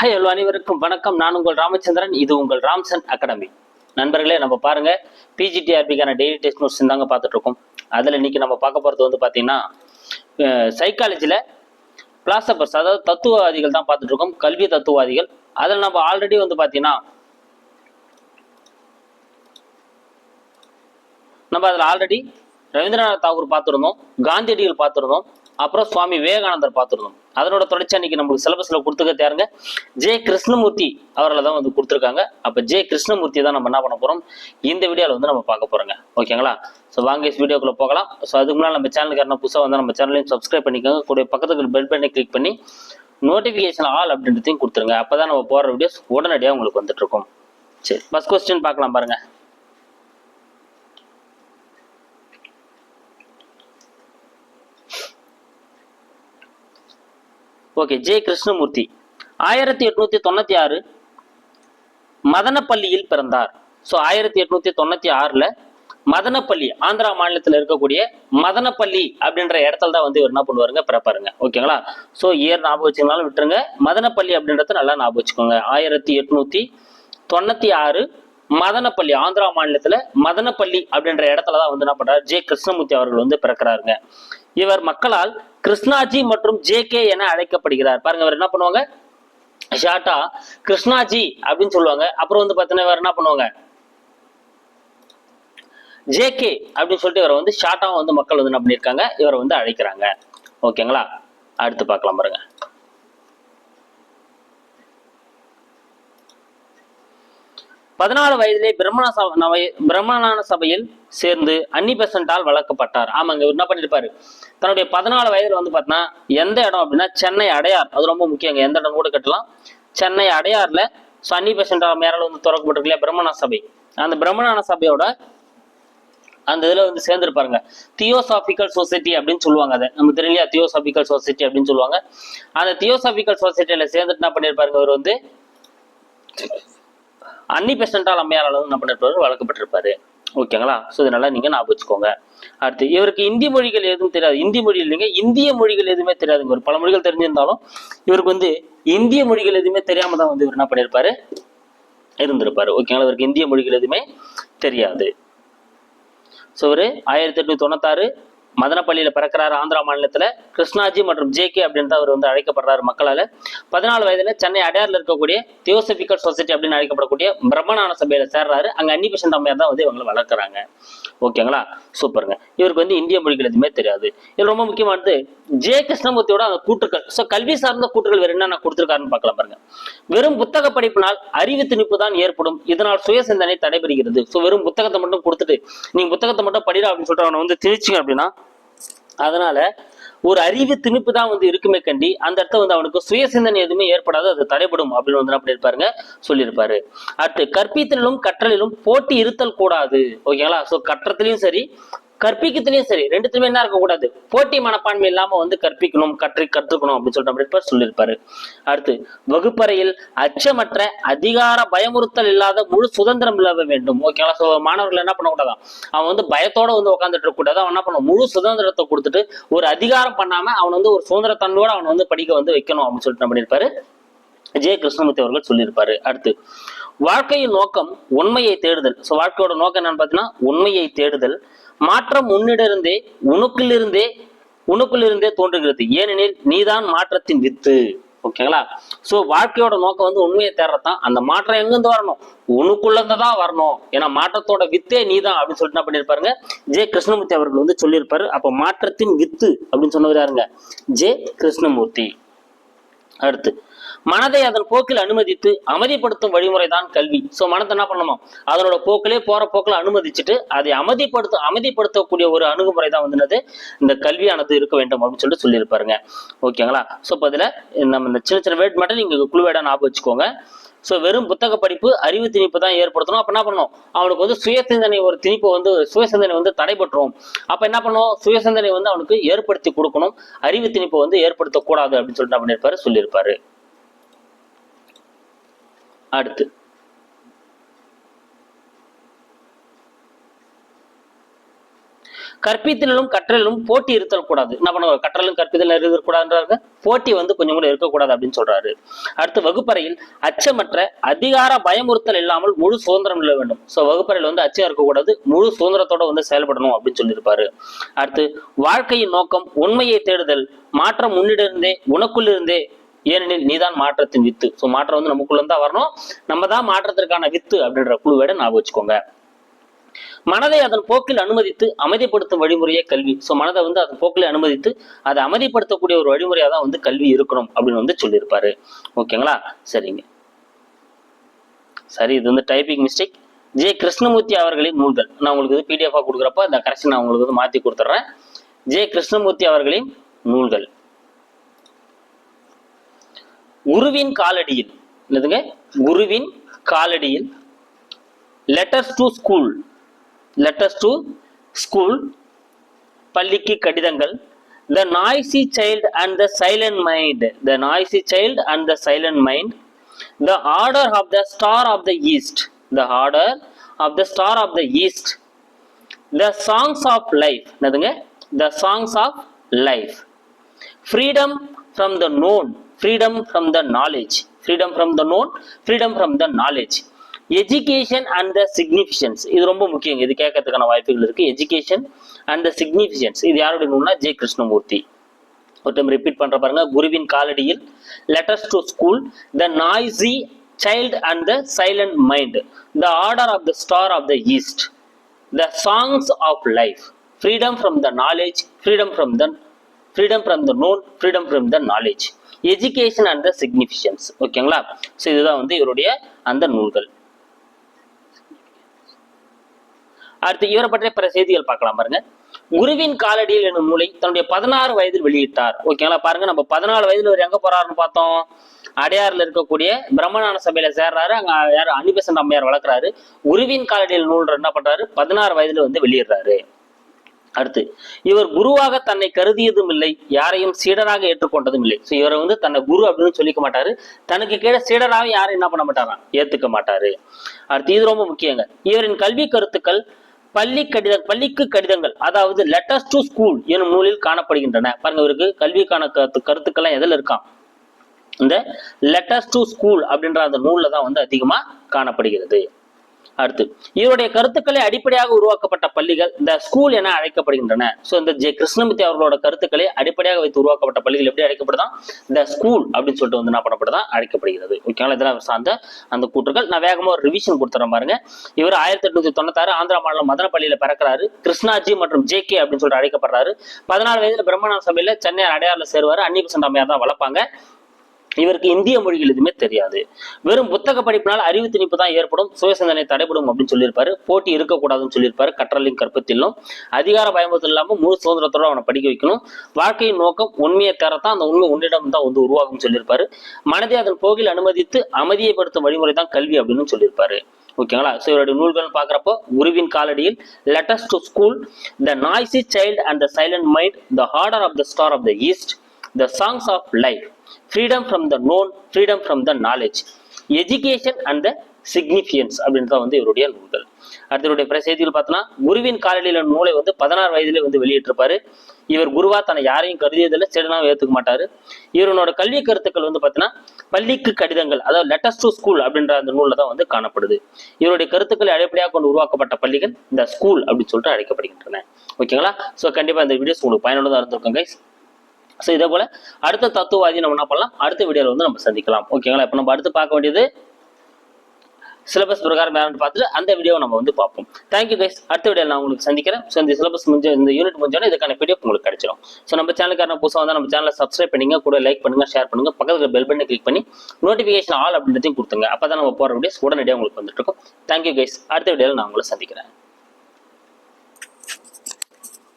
Hi hello அனைவருக்கும் வணக்கம். நான் உங்கள் ராமச்சந்திரன். இது உங்கள் ராம்சன் அகாடமி. நண்பர்களே நம்ம பாருங்க. பிஜிடிஆர்பிக்கான டெய்லி டெஸ்ட் நோட்ஸ் தாங்க பார்த்துட்டு இருக்கோம் அதில் இன்னைக்கு நம்ம பார்க்க போகிறது வந்து பார்த்தீங்கன்னா சைக்காலஜியில் பிளாசபர்ஸ் அதாவது தத்துவவாதிகள் தான் பார்த்துட்டு இருக்கோம் கல்வி தத்துவவாதிகள். அதில் நம்ம ஆல்ரெடி வந்து பார்த்தீங்கன்னா நம்ம அதில் ஆல்ரெடி ரவீந்திரநாத் தாகூர் பார்த்துருந்தோம். காந்தியடிகள் பார்த்துருந்தோம். அப்புறம் சுவாமி விவேகானந்தர் பார்த்துருந்தோம். அதனோட தொடர்ச்சி அன்னைக்கு நம்மளுக்கு சிலபஸில் கொடுத்துக்க தேருங்க. ஜே கிருஷ்ணமூர்த்தி அவர்களை தான் வந்து கொடுத்துருக்காங்க. அப்போ ஜே கிருஷ்ணமூர்த்தி தான் நம்ம என்ன பண்ண போகிறோம் இந்த வீடியோவில் வந்து நம்ம பார்க்க போகிறோங்க ஓகேங்களா? ஸோ வாங்க வீடியோக்குள்ளே போகலாம். ஸோ அதுக்கு முன்னாடி நம்ம சேனலுக்கு யாரும் புதுசாக வந்து நம்ம சேனலையும் சப்ஸ்கிரைப் பண்ணிக்கோங்க. கூட பக்கத்துக்கு பெல் பண்ணி கிளிக் பண்ணி நோட்டிஃபிகேஷன் ஆல் அப்படின்றதையும் கொடுத்துருங்க. அப்போ தான் நம்ம போகிற வீடியோஸ் உடனடியாக உங்களுக்கு வந்துட்டு இருக்கும். சரி ஃபஸ்ட் கொஸ்டின் பார்க்கலாம் பாருங்க. Okay J Krishnamurti. ஆயிரத்தி எட்நூத்தி தொண்ணூத்தி ஆறு மதனப்பள்ளியில் பிறந்தார். ஸோ ஆயிரத்தி எட்நூத்தி தொண்ணூத்தி ஆறுல மதனப்பள்ளி ஆந்திரா மாநிலத்தில் இருக்கக்கூடிய மதனப்பள்ளி அப்படின்ற இடத்துல தான் வந்து இவர் என்ன பண்ணுவாருங்க? பிறப்பாருங்க. ஓகேங்களா? ஸோ இயர் ஞாபகம் வச்சுக்கனாலும் விட்டுருங்க. மதனப்பள்ளி அப்படின்றத நல்லா ஞாபகம் வச்சுக்கோங்க. ஆயிரத்தி எட்நூத்தி தொண்ணூத்தி ஆறு மதனப்பள்ளி ஆந்திரா மாநிலத்துல மதனப்பள்ளி அப்படின்ற இடத்துல தான் வந்து என்ன பண்றாரு? ஜே கிருஷ்ணமூர்த்தி அவர்கள் வந்து பிறக்கிறாருங்க. இவர் மக்களால் கிருஷ்ணாஜி மற்றும் ஜே கே என அழைக்கப்படுகிறார். பாருங்க இவர் என்ன பண்ணுவாங்க? ஷார்ட்டா கிருஷ்ணாஜி அப்படின்னு சொல்லுவாங்க. அப்புறம் வந்து பார்த்தீங்கன்னா இவர் என்ன பண்ணுவாங்க? ஜே கே அப்படின்னு சொல்லிட்டு இவரை வந்து ஷார்ட்டாக வந்து மக்கள் வந்து என்ன பண்ணியிருக்காங்க? இவரை வந்து அழைக்கிறாங்க. ஓகேங்களா அடுத்து பார்க்கலாம் பாருங்க. பதினாலு வயதிலே பிரம்மண சபை பிரம்மணான சபையில் சேர்ந்து அன்னி பெசண்டால் வளர்க்கப்பட்டார். ஆமாங்க இவர் என்ன பண்ணிருப்பாரு? தன்னுடைய பதினாலு வயதுல வந்து பார்த்தீங்கன்னா எந்த இடம் அப்படின்னா சென்னை அடையார். அது ரொம்ப முக்கியங்க எந்த இடம் கூட கட்டலாம். சென்னை அடையார்ல ஸோ அன்னி பெசண்டால் மேலால் வந்து திறக்கப்பட்டிருக்கு இல்லையா பிரம்மண சபை. அந்த பிரம்மணான சபையோட அந்த இதுல வந்து சேர்ந்துருப்பாருங்க. தியோசாபிக்கல் சொசைட்டி அப்படின்னு சொல்லுவாங்க அதை. நம்ம தெரியலையா? தியோசாபிக்கல் சொசைட்டி அப்படின்னு சொல்லுவாங்க. அந்த தியோசாபிக்கல் சொசைட்டியில சேர்ந்துட்டு என்ன பண்ணியிருப்பாருங்க இவர் வந்து அன்னி பெசண்டால் அம்மையாரால் வந்து என்ன பண்ணிருப்பாரு? வளர்க்கப்பட்டிருப்பாரு. ஓகேங்களா ஸோ இதனால நீங்கள் ஞாபகம் வச்சுக்கோங்க. அடுத்து இவருக்கு இந்தி மொழிகள் எதுவும் தெரியாது. இந்தி மொழி இல்லைங்க இந்திய மொழிகள் எதுவுமே தெரியாதுங்க. ஒரு பல மொழிகள் தெரிஞ்சிருந்தாலும் இவருக்கு வந்து இந்திய மொழிகள் எதுவுமே தெரியாம தான் வந்து இவர் என்ன பண்ணியிருப்பாரு இருந்திருப்பாரு. ஓகேங்களா இவருக்கு இந்திய மொழிகள் எதுவுமே தெரியாது. ஸோ ஒரு ஆயிரத்தி எட்நூத்தி தொண்ணூத்தாறு மதனப்பள்ளியில பிறக்கிறாரு ஆந்திரா மாநிலத்துல கிருஷ்ணாஜி மற்றும் ஜே கே அப்படின்னு அவர் வந்து அழைக்கப்படுறாரு மக்களால. பதினாலு வயதுல சென்னை அடையார்ல இருக்கக்கூடிய தியோசபிக்கல் சொசைட்டி அப்படின்னு அழைக்கப்படக்கூடிய பிரம்மணான சபையில சேர்றாரு. அங்க அன்னி பெசன்ட் தான் வந்து இவங்களை வளர்க்குறாங்க. ஓகேங்களா? சூப்பருங்க. இவருக்கு வந்து இந்திய மொழிகள் எதுவுமே தெரியாது. இது ரொம்ப முக்கியமானது ஜே கிருஷ்ணமூர்த்தியோட அந்த கூற்றுக்கள் ஸோ கல்வி சார்ந்த கூற்றுகள் வேறு என்னென்ன கொடுத்துருக்காருன்னு பார்க்கலாம் பாருங்க. வெறும் புத்தக படிப்பினால் அறிவு திணிப்பு தான் ஏற்படும். இதனால் சுய சிந்தனை தடைபெறுகிறது. ஸோ வெறும் புத்தகத்தை மட்டும் கொடுத்துட்டு நீங்க புத்தகத்தை மட்டும் படிடா அப்படின்னு சொல்லிட்டு அவனை வந்து திணிச்சிங்க அப்படின்னா அதனால ஒரு அறிவு திணிப்பு தான் வந்து இருக்குமே கண்டி அந்த இடத்த வந்து அவனுக்கு சுய சிந்தனை எதுவுமே ஏற்படாது அது தடைபடும் அப்படின்னு வந்து அப்படி இருப்பாருங்க சொல்லியிருப்பாரு. அடுத்து கற்பித்தலிலும் கற்றலிலும் போட்டி இருத்தல் கூடாது. ஓகேங்களா? ஸோ கற்றத்திலையும் சரி கற்பிக்கத்திலையும் சரி ரெண்டுத்துலயுமே என்ன இருக்கக்கூடாது? போட்டி மனப்பான்மை இல்லாம வந்து கற்பிக்கணும் கற்று கற்றுக்கணும் அப்படின்னு சொல்லிட்டு அப்படி சொல்லியிருப்பாரு. அடுத்து வகுப்பறையில் அச்சமற்ற அதிகார பயமுறுத்தல் இல்லாத முழு சுதந்திரம் இல்லாத வேண்டும். ஓகேங்களா ஸோ மாணவர்கள் என்ன பண்ணக்கூடாதான் அவன் வந்து பயத்தோட வந்து உட்காந்துட்டு இருக்கக்கூடாது. அவன் என்ன பண்ண முழு சுதந்திரத்தை கொடுத்துட்டு ஒரு அதிகாரம் பண்ணாம அவன் வந்து ஒரு சுதந்திர தன்னோட அவன் வந்து படிக்க வந்து வைக்கணும் அப்படின்னு சொல்லிட்டு பண்ணியிருப்பாரு? ஜெய கிருஷ்ணமூர்த்தி அவர்கள் சொல்லியிருப்பாரு. அடுத்து வாழ்க்கையின் நோக்கம் உண்மையை தேடுதல். ஸோ வாழ்க்கையோட நோக்கம் என்னன்னு பார்த்தீங்கன்னா உண்மையை தேடுதல். மாற்றம் உன்னிடருந்தே உனக்கிலிருந்தே உனக்குள்ளிருந்தே தோன்றுகிறது. ஏனெனில் நீதான் மாற்றத்தின் வித்து. ஓகேங்களா ஸோ வாழ்க்கையோட நோக்கம் வந்து உண்மையை தேடுறதான் அந்த மாற்றம் எங்கிருந்து வரணும்? உனக்குள்ளேருந்து தான் வரணும். ஏன்னா மாற்றத்தோட வித்தே நீ தான் அப்படின்னு சொல்லிட்டு என்ன பண்ணியிருப்பாருங்க ஜே. கிருஷ்ணமூர்த்தி அவர்கள் வந்து சொல்லியிருப்பாரு. அப்போ மாற்றத்தின் வித்து அப்படின்னு சொன்னவர் யாருங்க? ஜே. கிருஷ்ணமூர்த்தி. அடுத்து மனதை அதன் போக்கில் அனுமதித்து அமைதிப்படுத்தும் வழிமுறை தான் கல்வி. ஸோ மனத்தை என்ன பண்ணணுமா அதனோட போக்கிலே போற போக்கில் அனுமதிச்சுட்டு அதை அமைதிப்படுத்த அமைதிப்படுத்தக்கூடிய ஒரு அணுகுமுறை தான் வந்து இந்த கல்வியானது இருக்க வேண்டும் அப்படின்னு சொல்லிட்டு சொல்லியிருப்பாருங்க. ஓகேங்களா? ஸோ இப்போ நம்ம இந்த சின்ன சின்ன வேட் மட்டும் நீங்க குழுவேடா ஞாபகம் வச்சுக்கோங்க. ஸோ வெறும் புத்தக படிப்பு அறிவு திணிப்பு தான் ஏற்படுத்தணும். அப்போ என்ன பண்ணணும்? அவனுக்கு வந்து சுய சிந்தனை ஒரு திணிப்பு வந்து சுய சிந்தனை வந்து தடைபட்டுரும். அப்போ என்ன பண்ணும் சுய சிந்தனை வந்து அவனுக்கு ஏற்படுத்தி கொடுக்கணும். அறிவு திணிப்பு வந்து ஏற்படுத்தக்கூடாது அப்படின்னு சொல்லிட்டு அப்படின்னு பண்ணியிருப்பாரு சொல்லியிருப்பாரு. அடுத்து. கற்பித்தலும் கற்றலும் போட்டி இருத்தல் கூடாது என்ன பண்ணுவாங்க? கற்றலும் கற்பித்தலும் இருக்கக்கூடாதுன்றாங்க போட்டி வந்து கொஞ்சம் கூட இருக்கக்கூடாது அப்படின்னு சொல்றாரு. அடுத்து வகுப்பறையில் அச்சமற்ற அதிகார பயமுறுத்தல் இல்லாமல் முழு சுதந்திரம் நில வேண்டும். ஸோ வகுப்பறையில் வந்து அச்சம் இருக்கக்கூடாது. முழு சுதந்திரத்தோட வந்து செயல்படணும் அப்படின்னு சொல்லியிருப்பாரு. அடுத்து வாழ்க்கையின் நோக்கம் உண்மையை தேடுதல் மாற்றம் முன்னிடிருந்தே உனக்குள்ளிருந்தே ஏனெனில் நீதான் மாற்றத்தின் வித்து. ஸோ மாற்றம் வந்து நமக்குள்ள தான் வரணும். நம்ம தான் மாற்றத்திற்கான வித்து அப்படின்ற குழுவேட ஞாபகம் வச்சுக்கோங்க. மனதை அதன் போக்கில் அனுமதித்து அமைதிப்படுத்தும் வழிமுறையே கல்வி. ஸோ மனதை வந்து அதன் போக்கில் அனுமதித்து அதை அமைதிப்படுத்தக்கூடிய ஒரு வழிமுறையாக தான் வந்து கல்வி இருக்கணும் அப்படின்னு வந்து சொல்லியிருப்பாரு. ஓகேங்களா? சரிங்க. சரி இது வந்து டைப்பிங் மிஸ்டேக் ஜே. கிருஷ்ணமூர்த்தி அவர்களின் நூல்கள். நான் உங்களுக்கு இது பிடிஎஃபாக கொடுக்குறப்ப இந்த கரெக்ஷன் நான் உங்களுக்கு வந்து மாற்றி கொடுத்துட்றேன். ஜே. கிருஷ்ணமூர்த்தி அவர்களின் நூல்கள். குருவின் காலடியில் என்னதுங்க? குருவின் காலடியில் letters to school letters to school பள்ளிக்கு கடிதங்கள் the noisy child and the silent mind the noisy child and the silent mind the order of the star of the east the order of the star of the east the songs of life என்னதுங்க? The songs of life freedom from the known freedom from the knowledge. Freedom from the known freedom from the knowledge. Education and the significance இது ரொம்ப முக்கியம் இது கேட்கறதுக்கான வாய்ப்புகள் இருக்கு. Education and the significance இது யாருடைய நூல்னா J Krishnamurthy. ஒரு டைம் ரிப்பீட் பண்ற பாருங்க. குருவின் காலடியில் letters to school the noisy child and the silent mind the order of the star of the east the songs of life freedom from the knowledge freedom from the freedom from the known freedom from the knowledge education and the significance ஓகேங்களா so இதுதான் வந்து இவருடைய அந்த நூல்கள். அடுத்து இவரை பற்றிய பிற செய்திகள் பார்க்கலாம் பாருங்க. குருவின் காலடியில் என்னும் நூலை தன்னுடைய பதினாறு வயதில் வெளியிட்டார். ஓகேங்களா பாருங்க நம்ம பதினாலு வயதுல அவர் எங்க போறாருன்னு பார்த்தோம். அடையாறுல இருக்கக்கூடிய பிரம்மநாத சபையில சேர்றாரு. அங்க யார் அனிபெசன்ட் அம்மையார் வளர்க்குறாரு. குருவின் காலடியில் நூல் என்ன பண்றாரு? பதினாறு வயதுல வந்து வெளியிடுறாரு. அடுத்து இவர் குருவாக தன்னை கருதியதும் இல்லை யாரையும் சீடராக ஏற்றுக்கொண்டதும் இல்லை ஸோ இவரை வந்து தன்னை குரு அப்படின்னு சொல்லிக்க மாட்டாரு. தனக்கு கீழே சீடராக யாரும் என்ன பண்ண மாட்டாராம் ஏத்துக்க மாட்டாரு. அடுத்து இது ரொம்ப முக்கியங்க. இவரின் கல்வி கருத்துக்கள் பள்ளி கடித பள்ளிக்கு கடிதங்கள் அதாவது லெட்டர்ஸ் டு ஸ்கூல் எனும் நூலில் காணப்படுகின்றன. பாருங்க இவருக்கு கல்விக்கான கருத்து கருத்துக்கள்லாம் எதில் இருக்கான் இந்த லெட்டர்ஸ் டு ஸ்கூல் அப்படின்ற அந்த நூலில் தான் வந்து அதிகமாக காணப்படுகிறது. அடுத்து இவருடைய கருத்துக்களை அடிப்படையாக உருவாக்கப்பட்ட பள்ளிகள் இந்த ஸ்கூல் என அழைக்கப்படுகின்றன. ஸோ இந்த ஜெ கிருஷ்ணமூர்த்தி அவர்களோட கருத்துக்களை அடிப்படையாக வைத்து உருவாக்கப்பட்ட பள்ளிகள் எப்படி அழைக்கப்படுதான் இந்த ஸ்கூல் அப்படின்னு சொல்லிட்டு வந்து என்ன பண்ணப்படுதான் அழைக்கப்படுகிறது. ஓகேங்களா இதெல்லாம் சார்ந்த அந்த கூற்றுகள். நான் வேகமாக ஒரு ரிவிஷன் கொடுத்துறேன் பாருங்க. இவர் ஆயிரத்தி எட்நூத்தி தொண்ணூத்தாறு ஆந்திரா மாநிலம் மதனப்பள்ளியில பிறக்கிறாரு. கிருஷ்ணாஜி மற்றும் ஜே கே அப்படின்னு சொல்லிட்டு அழைக்கப்படுறாரு. பதினாலு வயதுல பிரம்மணா சபையில சென்னை அடையாறுல சேருவாரு. அன்னிபசன் அம்மையார் தான் வளர்ப்பாங்க. இவருக்கு இந்திய மொழிகள் எதுவுமே தெரியாது. வெறும் புத்தக படிப்பினால் அறிவு திணிப்பு தான் ஏற்படும். சுயசிந்தனை தடைபடும் அப்படின்னு சொல்லியிருப்பாரு. போட்டி இருக்கக்கூடாதுன்னு சொல்லியிருப்பாரு கற்றலின் கற்பத்திலும். அதிகார பயமுறுத்தல் இல்லாமல் முழு சுதந்திரத்தோட அவனை படிக்க வைக்கணும். வாழ்க்கையின் நோக்கம் உண்மையை தரத்தான் அந்த உண்மை உன்னிடம் தான் வந்து உருவாகும் சொல்லியிருப்பாரு. மனதை அதன் போகில் அனுமதித்து அமைதியைப்படுத்தும் வழிமுறை தான் கல்வி அப்படின்னு சொல்லியிருப்பாரு. ஓகேங்களா? ஸோ இவருடைய நூல்கள் பார்க்குறப்போ உருவின் காலடியில் letters to school the noisy child and the silent mind the order of the star of the east the songs of life freedom from the known freedom from the knowledge education and the significance அப்படின்றத வந்து இவருடைய நூல்கள். அடுத்தவருடைய பிற செய்திகள் பார்த்தோன்னா குருவின் காலடியில் நூலை வந்து பதினாறு வயதிலே வந்து வெளியிட்டிருப்பாரு. இவர் குருவா தன்னை யாரையும் கருதியதில்லை செடனாவும் ஏற்றுக்க மாட்டாரு. இவரோட கல்வி கருத்துக்கள் வந்து பார்த்தீங்கன்னா பள்ளிக்கு கடிதங்கள் அதாவது லெட்டர்ஸ் டு ஸ்கூல் அப்படின்ற அந்த நூலில் தான் வந்து காணப்படுது. இவருடைய கருத்துக்களை அடிப்படையாக கொண்டு உருவாக்கப்பட்ட பள்ளிகள் இந்த ஸ்கூல் அப்படின்னு சொல்லிட்டு அழைக்கப்படுகின்றன. ஓகேங்களா? ஸோ கண்டிப்பாக இந்த வீடியோஸ் உங்களுக்கு பயனுள்ளதாக இருந்திருக்கும் கைஸ் ஸோ இதே போல் அடுத்த தத்துவவாதி நம்ம என்ன பண்ணலாம்? அடுத்த வீடியோவில் வந்து நம்ம சந்திக்கலாம். ஓகேங்களா இப்போ நம்ம அடுத்து பார்க்க வேண்டியது சிலபஸ் பிரகாரம் யாருன்னு பார்த்துட்டு அந்த வீடியோவை நம்ம வந்து பார்ப்போம். தேங்க்யூ கைஸ் அடுத்த வீடியோ நான் உங்களுக்கு சந்திக்கிறேன். ஸோ இந்த சிலபஸ் முடிஞ்ச இந்த யூனிட் முடிஞ்சோன்னா இதுக்கான வீடியோ உங்களுக்கு கிடைச்சிடும் ஸோ நம்ம சேனலுக்கான புதுசாக வந்தால் நம்ம சேனலை சப்ஸ்கிரைப் பண்ணிங்க. கூட லைக் பண்ணுங்க ஷேர் பண்ணுங்க. பக்கத்தில் பெல் பண்ணி கிளிக் பண்ணி நோட்டிஃபிகேஷன் ஆல் அப்படின்றதையும் கொடுத்துங்க அப்போ தான் நம்ம போகிற வீடியோஸ் உடனடியாக உங்களுக்கு வந்துட்டு இருக்கும். தேங்க்யூ கைஸ் அடுத்த வீடியோவில் நான் உங்களை சந்திக்கிறேன்.